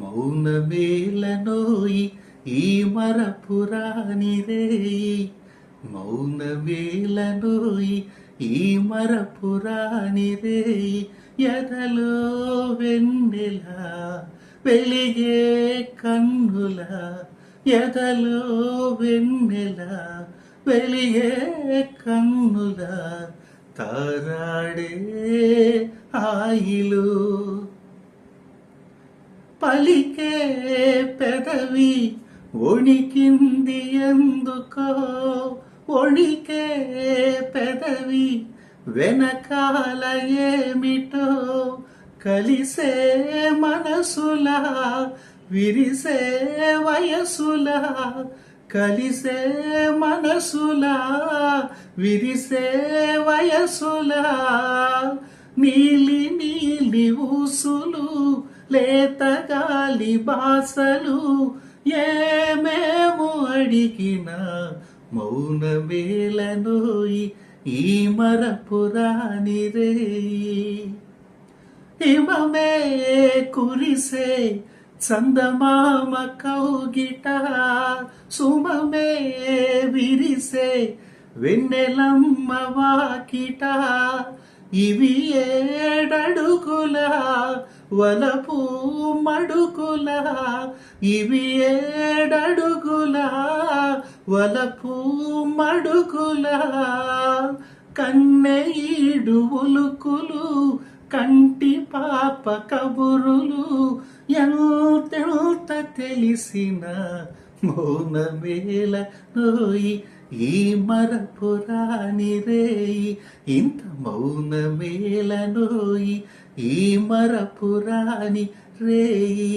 మౌనమేలనోయి ఈ మరపురాణి రేయి మౌనమేలనోయి ఈ మరపురాణి రేయి ఎదలో వెన్నెల వెలిగే కన్నుల. ఎదలో వెన్నెల వెలిగే కన్నుల. తరాడే ఆయిలు పలికే పెదవి ఒణికింది ఎందుకో? ఒణికే పెదవి వెనకాల ఏమిటో? కలిసే మనసులా విరిసే వయసులా కలిసే మనసులా విరిసే వయసులా నీలి నీలి ఊసులు లేత గాలి బాసలు ఏమేమో అడిగిన మౌనమేలనోయి ఈ మరపురాని రే. హిమమే కురిసే చందమామ కౌగిట సుమమే విరిసే వెన్నెలమ్మ వాకిట. ఇవి ఏడడుగులా వలపు మడుగుల ఇవి ఏడడుగుల వలపు మడుగుల కన్నెయిడు ఉలుకులు కంటి పాప కబురులు ఎంతెంత తెలిసిన మౌనమేల నోయి ఈ మరపురాని రేయి ఇంత మౌనమేల నోయి ఈ మరపురాని రేయి